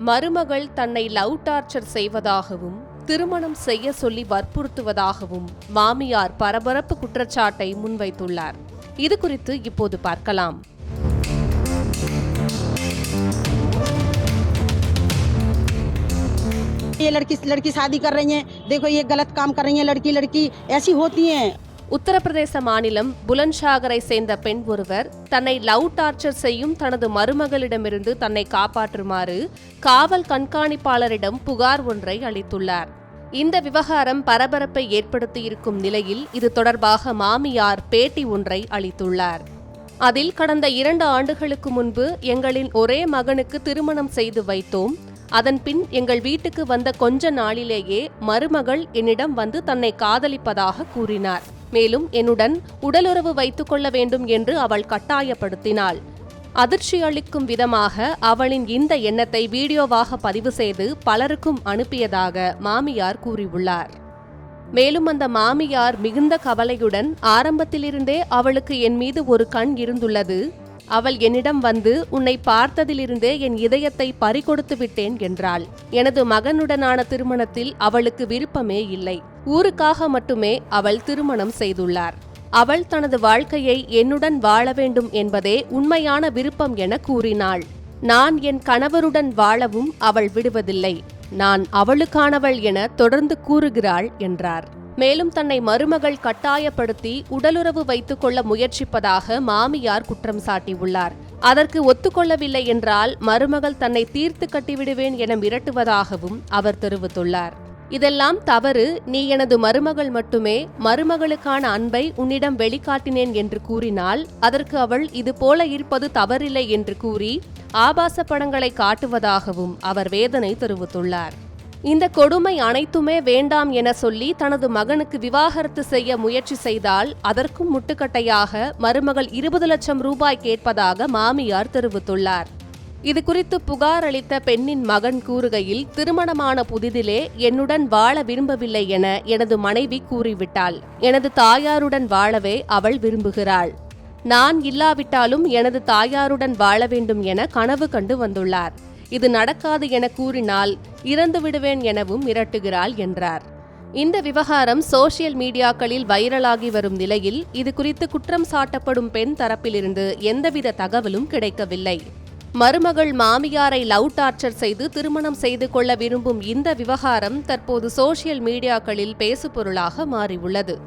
மருமகள் தன்னை love torture செய்வதாகவும் திருமணம் செய்ய சொல்லி வற்புறுத்துவதாகவும் மாமியார் பரபரப்பு குற்றச்சாட்டை முன்வைத்துள்ளார் இது குறித்து இப்போது பார்க்கலாம் ये लड़की लड़की शादी कर रही हैं देखो ये गलत काम कर रही हैं लड़की लड़की ऐसी होती हैं உத்தரப்பிரதேச மாநிலம் புலன்சாகரை சேர்ந்த பெண் ஒருவர் தன்னை லவ் டார்ச்சர் செய்யும் தனது மருமகளிடமிருந்து தன்னை காப்பாற்றுமாறு காவல் கண்காணிப்பாளரிடம் புகார் ஒன்றை அளித்துள்ளார். இந்த விவகாரம் பரபரப்பை ஏற்படுத்தியிருக்கும் நிலையில் இது தொடர்பாக மாமியார் பேட்டி ஒன்றை அளித்துள்ளார். அதில் கடந்த இரண்டு ஆண்டுகளுக்கு முன்பு எங்களின் ஒரே மகனுக்கு திருமணம் செய்து வைத்தோம். அதன் பின் எங்கள் வீட்டுக்கு வந்த கொஞ்ச நாளிலேயே மருமகள் என்னிடம் வந்து தன்னை காதலிப்பதாக கூறினார். மேலும் என்னுடன் உடலுறவு வைத்துக் கொள்ள வேண்டும் என்று அவள் கட்டாயப்படுத்தினாள். அதிர்ச்சி அளிக்கும் விதமாக அவளின் இந்த எண்ணத்தை வீடியோவாக பதிவு செய்து பலருக்கும் அனுப்பியதாக மாமியார் கூறியுள்ளார். மேலும் அந்த மாமியார் மிகுந்த கவலையுடன் ஆரம்பத்திலிருந்தே அவளுக்கு என் மீது ஒரு கண் இருந்துள்ளது. அவள் என்னிடம் வந்து உன்னை பார்த்ததிலிருந்தே என் இதயத்தை பறிகொடுத்து விட்டேன் என்றாள். எனது மகனுடனான திருமணத்தில் அவளுக்கு விருப்பமே இல்லை. ஊருக்காக மட்டுமே அவள் திருமணம் செய்துள்ளார். அவள் தனது வாழ்க்கையை என்னுடன் வாழ வேண்டும் என்பதே உண்மையான விருப்பம் என கூறினாள். நான் என் கணவருடன் வாழவும் அவள் விடுவதில்லை. நான் அவளுக்கானவள் என தொடர்ந்து கூறுகிறாள் என்றார். மேலும் தன்னை மருமகள் கட்டாயப்படுத்தி உடலுறவு வைத்துக் கொள்ள முயற்சிப்பதாக மாமியார் குற்றம் சாட்டியுள்ளார். அதற்கு ஒத்துக்கொள்ளவில்லை என்றால் மருமகள் தன்னை தீர்த்து கட்டிவிடுவேன் என மிரட்டுவதாகவும் அவர் தெரிவித்துள்ளார். இதெல்லாம் தவறு. நீ எனது மருமகள் மட்டுமே. மருமகளுக்கான அன்பை உன்னிடம் வெளிக்காட்டினேன் என்று கூறினால் அதற்கு அவள் இது போல இருப்பது தவறில்லை என்று கூறி ஆபாச படங்களை காட்டுவதாகவும் அவர் வேதனை தெரிவித்துள்ளார். இந்த கொடுமை அனைத்துமே வேண்டாம் என சொல்லி தனது மகனுக்கு விவாகரத்து செய்ய முயற்சி செய்தால் அதற்கும் முட்டுக்கட்டையாக மருமகள் இருபது லட்சம் ரூபாய் கேட்பதாக மாமியார் தெரிவித்துள்ளார். இது குறித்து புகார் அளித்த பெண்ணின் மகன் கூறுகையில் திருமணமான புதிதிலே என்னுடன் வாழ விரும்பவில்லை என எனது மனைவி கூறிவிட்டாள். எனது தாயாருடன் வாழவே அவள் விரும்புகிறாள். நான் இல்லாவிட்டாலும் எனது தாயாருடன் வாழ வேண்டும் என கனவு கண்டு வந்துள்ளார். இது நடக்காது என கூறினால் இறந்து விடுவேன் எனவும் மிரட்டுகிறாள் என்றார். இந்த விவகாரம் சோசியல் மீடியாக்களில் வைரலாகி வரும் நிலையில் இது குறித்து குற்றம் சாட்டப்படும் பெண் தரப்பிலிருந்து எந்தவித தகவலும் கிடைக்கவில்லை. மருமகள் மாமியாரை லவ் டார்ச்சர் செய்து திருமணம் செய்து கொள்ள விரும்பும் இந்த விவகாரம் தற்போது சோசியல் மீடியாக்களில் பேசுபொருளாக மாறியுள்ளது.